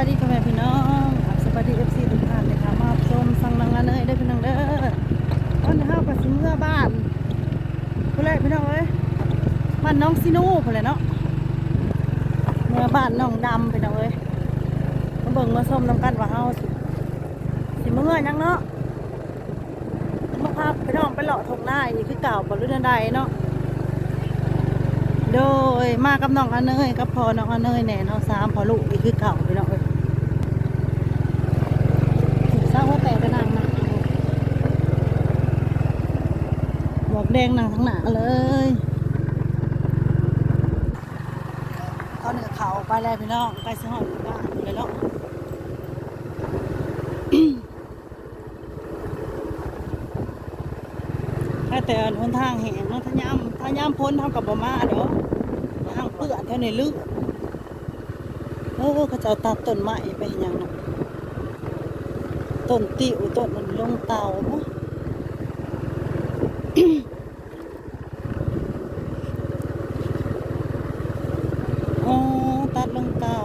บายดีพ่อแม่พี่น้องครับสบายดีเอฟซีทุกท่านเลยค่ะมาชมสั่งนังงานเอ้ยได้พี่น้องเด้อตอนนี้เฮาก็สิเมื่อบ้านผู้แรกพี่น้องเอ้ยบ้านน้องซิโน่พุ่นแหละเนาะเมื่อบ้านน้องดำพี่น้องเอ้ยมาเบิ่งมาชมนำกันว่าเฮาสิเมื่อยังเนาะมาพาพี่น้องไปเลาะทงหน้าอีกคือเก่าบ่รู้เดือนใดเนาะโดยมากับน้องอันเนยกับพ่อน้องอันเนยแน่เนาะสามพ่อลูกนี่คือเก่าพี่น้องเอ้ยเศร้าว่าแต่ไปนั่งนะหม วกแดงนั่งทั้งหน้าเลยตอนนี้ก็เขาไปแล้วพี่น้องใกล้สหอดหมู่บ้านเลยเนาะแค่แต่หนทางแหงเนาะถ้ายามถ้ายามพ้นเท่ากับบ่มาเด้อทางเปื้อนแถวในลึกเออเขาจะเอาตัดต้นไม้ไปยังนะต้นติวต้นมันลงเตาบ่ อ๋อ ตัดลงเตา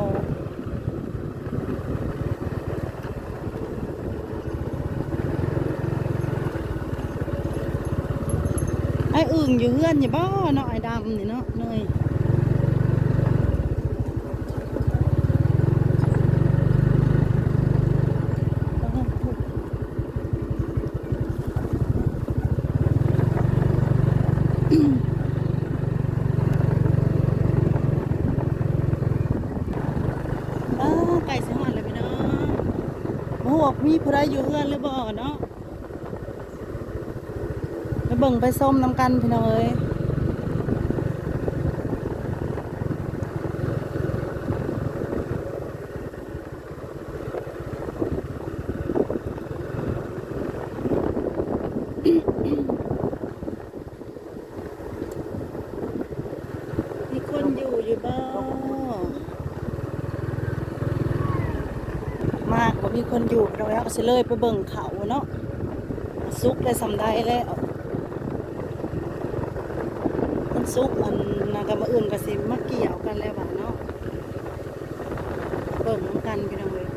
ไอ้อึ่งอยู่เฮือนอยู่บ่เนาะไอ้ดำนี่เนาะเนยบ้าไก่สิหอนเลยพี่น้องโอ้โหมีผู้ใดอยู่เฮือนหรือบ่เนาะไปเบิ่งไปส้มน้ำกันพี่น้องเอ้ย มีคนอยู่อยู่บ้ มีคนอยู่เราแล้วก็สิเลยไปเบิ่งเขาเนาะซุกได้สำได้แล้วมันซุกมันนากับมาอื่นก็สิมาเกี่ยวกันแล้วบ่เนาะเบิ่งนกันพี่น้องเลย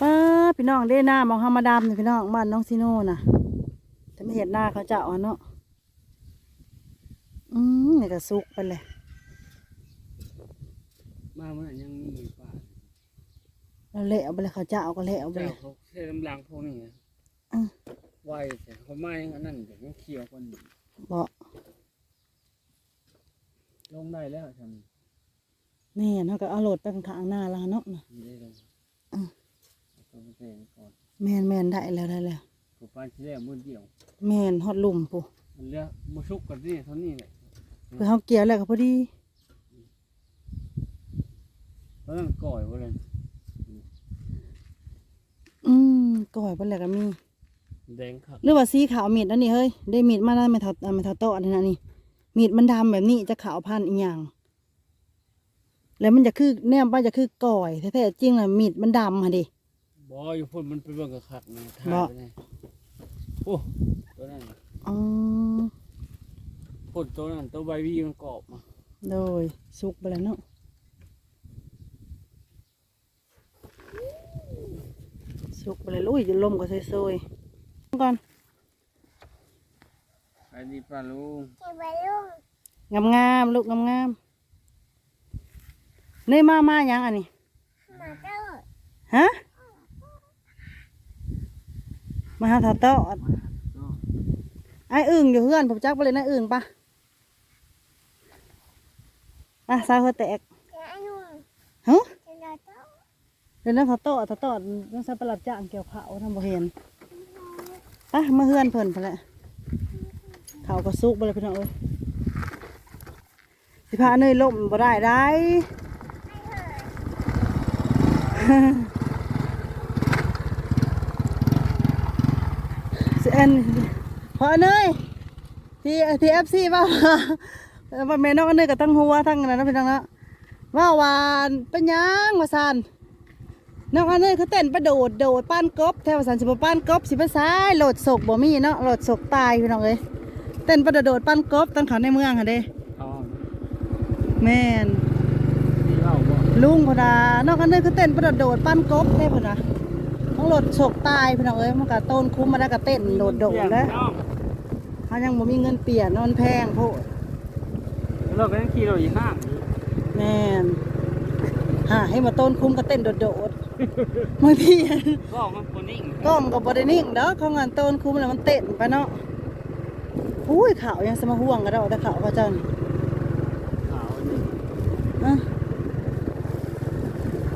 ป้าพี่น้องเด้หน้ามองธรรมดามนี่พี่น้องบ้านน้องซิโน่น่ะแต่ไม่เห็นหน้าเขาเจ้าอะเนาะอืมนี่ก็สุกไปเลย มาเมื่อยังมีป่าเราเละเอาไปเลยเขาจะเอาก็เละเอาไปเจ้าเลย เขาเส้นลังพวกนี้นะอืมไวแต่เขาไม่อันนั้นเดี๋ยวมันเคี่ยวคนบอกลงได้แล้วฉันนี่เขาก็เอาโหลดไปข้างๆหน้าแล้วเนาะน่ะไม่ได้ลงอืมเอาตัวไปเตะก่อนแมนแมนได้แล้วได้แล้วผูปานที่แรกมือเดียวแมนฮอดลุ่มปูมันเลือกมาชุกกันนี่เท่านี้แหละ เพื่อเขาเกี่ยวแล้วก็พอดี เพราะนั่นก่อยว่าเลยอืมก่อยไปแล้วก็มี แดงครับหรือว่าสีขาวมีดอันนี้เฮ้ย ได้มีดมาได้ไม่เท่าอ่าไม่เท่าโต๊ะอันนี้นะนี่มีดมันดำแบบนี้จะขาวพันอีหยังแล้วมันจะคือแนมไปจะคือก่อยแท้ๆจริงน่ะมีดมันดำฮะดิบออยู่พ่นมันไปเบิ่งกับขักนะถ่ายบ่ ไปเลยโอ้ตัวนั้นอ๋อพ่นตัวนั้นตัวใบวีมันกรอบมา โดยสุกไปแล้วเนาะสุ กไปเลยลุยจะลมก็ซอยๆก่อนไอ้นี่ปลาลุงงามงามๆลูกงามงามๆเนยมามายังอันนี้ฮะมาหาถาโตอดไอ้อึ่งอยู่เพื่อนผมจักไปเลยนะอึ่งปะอะสาวหัวแตกฮะ เดี๋ยวนั้นถาโตอดถาโตอดต้องใช้ประหลัดจ้างเกี่ยวเขาทำบ่เห็นอะมาเฮือนเพิ่นไปแหละเขาก็สุกไปเลยพี่น้องเอ้ยสิพาเนยล่มบ่ได้ได้สิเอ็นพอเนยที่ที่เอฟซีว่าว่าแม่น้องเนยกับตั้งหัวทั้งนั้นนะพี่น้องนะว่าหวานเป็นยังว่าซัน น้องอันเนยเขาเต้นประโดดโดดป้านกบแถวสันสิบป้านกบสิบซ้ายโหลดศกบ่มีเนาะโหลดศกตายพี่น้องเอ้ยเต้นประโดดป้านกบตั้งเขาในเมืองค่ะเด้เอาแม่นลุงพนานอกกันเนยคือเต้นประโดดปั้นกบได้พนะต้องโหลดโศกตายพี่น้องเอ้ยมันก็ต้นคุ้มมาได้ก็เต้นโดดโดดแล้วเขายังบ่มีเงินเปลี่ยนนอนแพงโพดเราก็ยังขี่รถอยู่ห้างแม่นหาให้มาต้นคุ้มก็เต้นโดดโดดๆ บางทีก็มันคนนิ่งกล้องกับบอดนิ่งเด้อเขางานต้นคุ้มแล้วมันเต้นไปเนาะอุ้ยข่าวยังสมาห่วงกันแล้วแต่ข่าวเขาเจ้านี่ขาวนี่อะ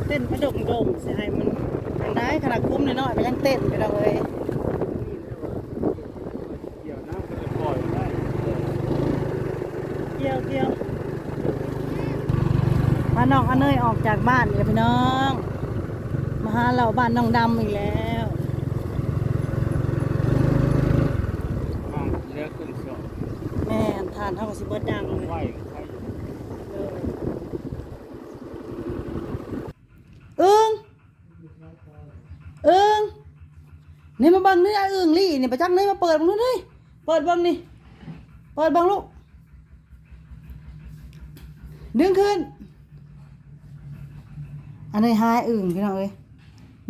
เต้นกระดงดงๆสิให้มันมันได้ขนาดคุ้มน้อยๆมันยังเต้นไปแล้วเว้ยเกี่ยวน้ำก็จะปล่อยได้เกี่ยวเกี่ยวพาน้องอนเนยออกจากบ้านเลยพี่น้องมา หาเราบ้านน้องดำอีกแล้วห้างเลือกขึ้นสองแม่นทานเท่ากับสิเบิดดังเลยไหวใครเอิงเอิงนี่มาเบังนี่ไอ้เอิงลี่นี่ประจักษ์นี่มาเปิดบังนู่นนี่เปิดเบังนี่เปิดเบังลูกดึงขึ้น อันนี้หายอึ่งพี่น้องเอ้ย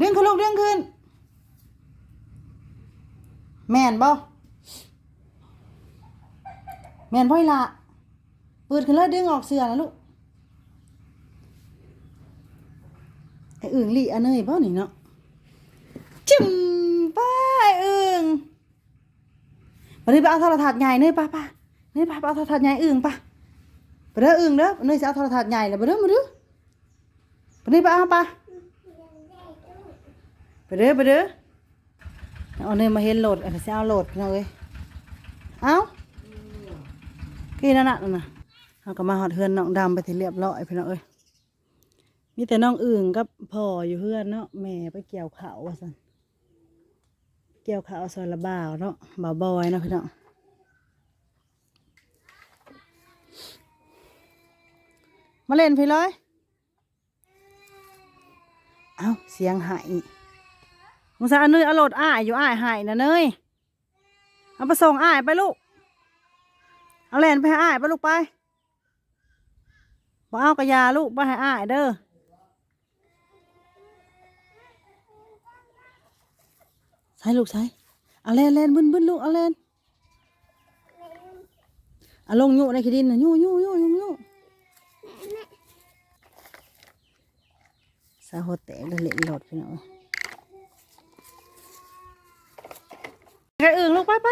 ดึงขึ้นลูกดึงขึ้น แม่นบ่แม่นบ่อยละเปิดขึ้นแล้วดึงออกเสื้อนะลูกไอ้อึ่งลี่อันเนยเปล่านี่เนาะจึมป้าไอ้อึ่งวันนี้ไปเอาโทรทัศน์ใหญ่เนยป้าป้าเนยป้าไปเอาโทรทัศน์ใหญ่อึ่งป้าไปเด้ออึ่งเด้อเนยจะเอาโทรทัศน์ใหญ่เลยไปเด้อมาเด้อวันนี้ไปเอาป้า ไปเด้อไปเด้อเอาเนยมาเห็นโหลดอันนี้จะเอาโหลดพี่น้องเอ้ยเอากี่นั่นน่ะน่ะเอาก็มาหอดเฮือนน้องดำไปที่เรียบร้อยพี่น้องเอ้ยมีแต่น้องอื่นกับพ่ออยู่เพื่อนเนาะแม่ไปเกี่ยวเขาว่าสันเกี่ยวเขาวซอยละบ่าวเนาะบ่าวบอยเนาะพี่น้องมาเล่นพี่ร้อยเอาเสียงหาย มุสาเนยเอารถอ้ายอยู่อ้ายหายนะเนยเอาไปส่งอ้ายไปลูก เอาเล่นไปให้อ้ายไปลูกไปบ่เอากระยาลูกไปให้อ้ายเด้อใช่ลูกใช่เอาเล่นเล่นบึ้นบึ้นลูกเอาเล่นเอาลงยุในขี้ดินนะยุยุยุยุยุสาหัวแตกเลยเละหลอดพี่น้องใครอื่นลูกไปไป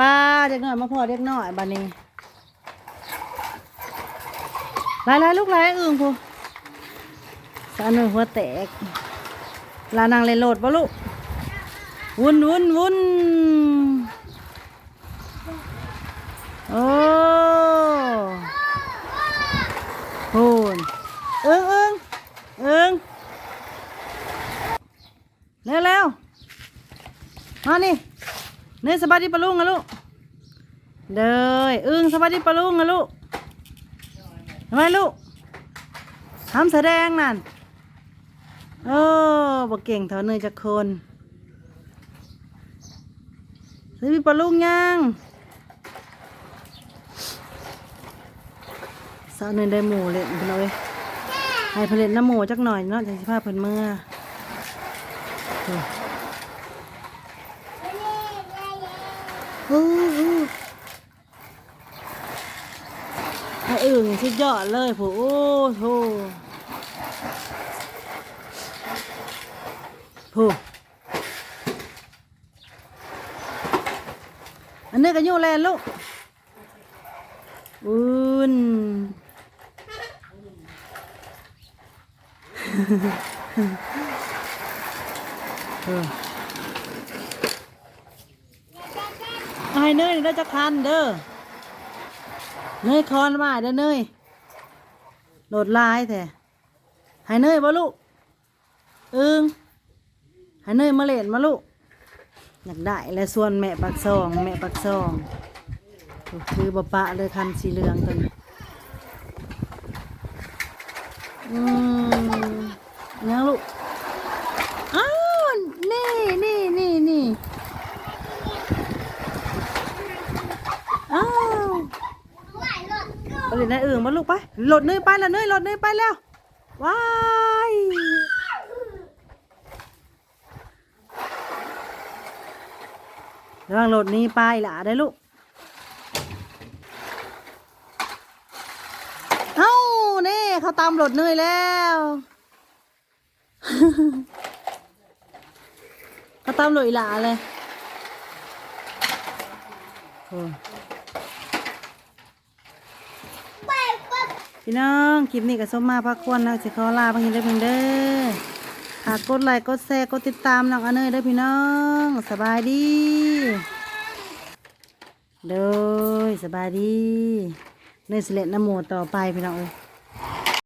ป้าเด็กหน่อยมาพอเด็กหน่อยบ้านนี้ไล่ไล่ลูกไล่อื่นพูสาหน่อยหัวแตกลานางเล่นโหลดปะลูกวุ่นวุ่นวุ่นโอ้โหนเอิงเอิงเอิงเร็วเร็วมานี่ เนี่สบายดีปะลุงอะลูกเด้อเอิงสบายดีปะลุงอะลูกทำไมลูกทำแสดงนั่นโอ้บ่เก่งเท่าเนยจักคนซื้อปลาลูกยังสาวเนยได้หมูเลยพี่น้อยให้ผลิตน้ำหมูจักหน่อยเนาะจากสิพาเพิ่นเมื่อโอ้โห ไอ้อึ่งสุดยอดเลยผู้โอ้โหผู้อันนี้ก็อยู่แลนลูกอุ่นเออ ไอ้เนยนี่ได้จะคันเด้อเนยคอนมาเด้อเนยโหลดลายแท้ให้เนยบ่ลูกอึงให้เนยมาเล่นมาลูกอยากได้และส่วนแม่ปักซองแม่ปักซองคือบะปะเลยคันสีเหลืองตัวนี้อืมยังลูกอ้าวนี่นี่นี่นี่อ้าวไปเลยนายอื่นมาลูกไปโหลดเนยไปแล้วเนยโหลดเนยไปแล้วว้ายระวังรถหนี้ไปล่ะได้ลูกเอ้านี่เขาตามรถเนยแล้วเขาตามรถอีหลาเลยโอ้ พี่น้องคลิปนี้ก็สมมาพักควรนะสิขอลาไปเห็นได้อเพียงเด้อหากกดไลค์กดแชร์กดติดตามน้องอเนยเด้อพี่น้องสบายดีเด้อสบายดีเนยสิเล็ดน้ำหมูต่อไปพี่น้องเอ้